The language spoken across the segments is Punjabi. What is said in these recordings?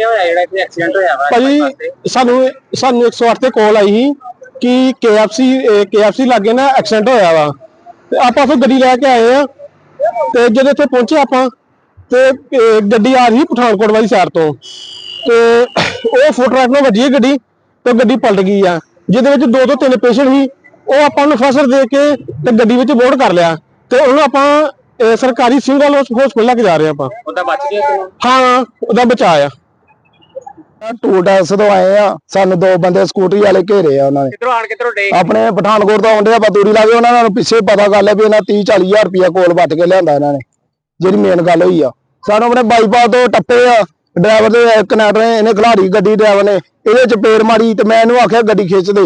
ਇੱਥੇ ਐਕਸੀਡੈਂਟ ਹੋਇਆ ਵਾ ਭਾਜੀ ਸਾਨੂੰ ਸਾਨੂੰ 108 ਤੇ ਕਾਲ ਆਈ ਸੀ ਕਿ KFC KFC ਲਾਗੇ ਨਾ ਐਕਸੀਡੈਂਟ ਹੋਇਆ ਵਾ। ਤੇ ਆਪਾਂ ਫਿਰ ਗੱਡੀ ਲੈ ਕੇ ਆਏ ਆ ਤੇ ਜਦੋਂ ਇੱਥੇ ਪਹੁੰਚੇ ਆਪਾਂ ਤੇ ਗੱਡੀ ਆ ਰਹੀ ਪਠਾਨਕੋਟ ਵਾਲੀ ਸਾਈਡ ਤੋਂ। ਤੇ ਉਹ ਫੁੱਟ ਟਰੱਕ ਨਾਲ ਵੱਜੀ ਗੱਡੀ ਤੇ ਗੱਡੀ ਪਲਟ ਗਈ ਆ। ਜਿਹਦੇ ਵਿੱਚ ਦੋ ਤੋਂ ਤਿੰਨ ਪੇਸ਼ੈਂਟ ਸੀ। ਉਹ ਆਪਾਂ ਨੂੰ ਫਸਰ ਦੇ ਕੇ ਤੇ ਗੱਡੀ ਵਿੱਚ ਬੋਰਡ ਕਰ ਲਿਆ। ਤੇ ਉਹਨੂੰ ਆਪਾਂ ਸਰਕਾਰੀ ਸਿੰਗਲ ਹਸਪੀਟਲ ਲੈ ਕੇ ਜਾ ਰਹੇ ਆਪਾਂ। ਉਹਦਾ ਬਚ ਗਿਆ ਹਾਂ ਉਹਦਾ ਬਚਾਅ ਆ ਟੂ ਟੈਕਸ ਤੋਂ ਆਏ ਆ। ਸਾਨੂੰ ਦੋ ਬੰਦੇ ਸਕੂਟਰੀ ਵਾਲੇ ਘੇਰੇ ਆ ਉਹਨਾਂ ਨੇ। ਕਿੱਧਰੋਂ ਆਣ ਕਿੱਧਰੋਂ ਡੇ ਆਪਣੇ ਪਠਾਨਕੋਟ ਤੋਂ ਆਉਂਦੇ ਆ ਬਤੂਰੀ ਲਾਗੇ ਉਹਨਾਂ ਨੂੰ ਪਿੱਛੇ ਪਤਾ ਕਰ ਲਿਆ ਵੀ ਇਹਨਾਂ 30 40 ਹਜ਼ਾਰ ਰੁਪਇਆ ਕੋਲ ਵੱਟ ਕੇ ਲਿਆਂਦਾ ਇਹਨਾਂ ਨੇ ਜਿਹੜੀ ਮੇਨ ਗੱਲ ਹੋਈ ਆ। ਸਾਨੂੰ ਆਪਣੇ ਬਾਈਪਾਸ ਤੋਂ ਟੱਪੇ ਆ ਡਰਾਈਵਰ ਦੇ ਕਨੈਕਟਰ ਨੇ ਇਹਨੇ ਖਿਲਾੜੀ ਗੱਡੀ ਡਰਾਈਵਰ ਨੇ ਇਹਦੇ ਚ ਪੇੜ ਮਾਰੀ ਤੇ ਮੈਂ ਇਹਨੂੰ ਆਖਿਆ ਗੱਡੀ ਖਿੱਚ ਦੇ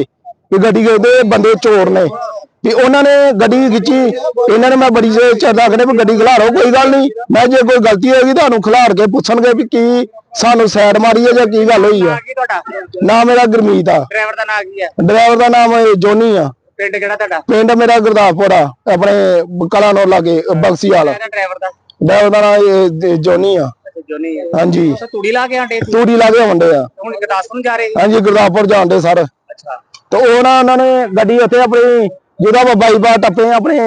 ਵੀ ਗੱਡੀ ਇਹ ਬੰਦੇ ਚੋਰ ਨੇ। ਵੀ ਉਹਨਾਂ ਨੇ ਗੱਡੀ ਖਿੱਚੀ ਇਹਨਾਂ ਨੇ ਮੈਂ ਬੜੀ ਜੇ ਚਰਦਾ ਕਹਿੰਦੇ ਵੀ ਗੱਡੀ ਖਿਲਾਰੋ ਕੋਈ ਗੱਲ ਨਹੀਂ। ਮੈਂ ਜੇ ਕੋਈ ਗਲਤੀ ਹੋਏਗੀ ਤੁਹਾਨੂੰ ਖਿਲਾਰ ਕੇ ਪੁੱਛਣਗੇ ਵੀ ਕੀ ਸਾਨੂੰ ਸਾਈਡ ਮਾਰੀ ਹੈ ਜਾਂ ਕੀ ਗੱਲ ਹੋਈ ਆ ਕੀ ਤੁਹਾਡਾ? ਨਾਮ ਮੇਰਾ ਗੁਰਮੀਤ ਆ। ਡਰਾਈਵਰ ਦਾ ਨਾਂ ਕੀ ਹੈ? ਡਰਾਈਵਰ ਦਾ ਨਾਮ ਇਹ ਜੋਨੀ ਆ। ਪਿੰਡ ਕਿਹੜਾ ਤੁਹਾਡਾ? ਪਿੰਡ ਮੇਰਾ ਗੁਰਦਾਸਪੁਰ ਆ ਆਪਣੇ ਕਲਾਨੌਰ ਲਾਗੇ ਬਕਸੀ ਵਾਲਾ। ਡਰਾਈਵਰ ਦਾ? ਡਰਾਈਵਰ ਦਾ ਨਾਮ ਜੋਨੀ ਆ। ਜੋਨੀ ਹੈ ਹਾਂਜੀ। ਤੂੜੀ ਲਾ ਕੇ ਆਂਡੇ ਤੂੜੀ ਲਾਗੇ ਹੁੰਦੇ ਆ। ਹੁਣ ਗਦਾਸਪੁਰ ਨੂੰ ਜਾ ਰਹੇ ਹਾਂਜੀ ਗੁਰਦਾਸਪੁਰ ਜਾਂਦੇ ਸਰ। ਅੱਛਾ। ਤੇ ਉਹ ਨਾ ਉਹਨਾਂ ਨੇ ਗੱਡੀ ਉੱਥੇ ਆਪਣੀ ਜਿਹਦਾ ਵਾ ਬਾਈਪਾਸ ਟੱਪੇ ਆ, ਆਪਣੇ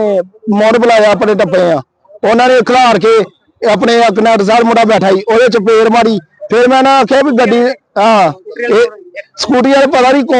ਮੋੜ ਬੁਲਾਇਆ ਆਪਣੇ ਟੱਪੇ ਆ। ਉਹਨਾਂ ਨੇ ਖਿਲਾਰ ਕੇ ਆਪਣੇ ਕਨੈਕਟ ਸਾਹਿਬ ਮੁੰਡਾ ਬੈਠਾ ਸੀ ਉਹਦੇ ਚ ਪੇੜ ਮਾਰੀ। ਫਿਰ ਮੈਂ ਨਾ ਆਖਿਆ ਵੀ ਗੱਡੀ ਹਾਂ ਇਹ ਸਕੂਟੀ ਵਾਲੇ ਪਤਾ ਨਹੀਂ ਕੌਣ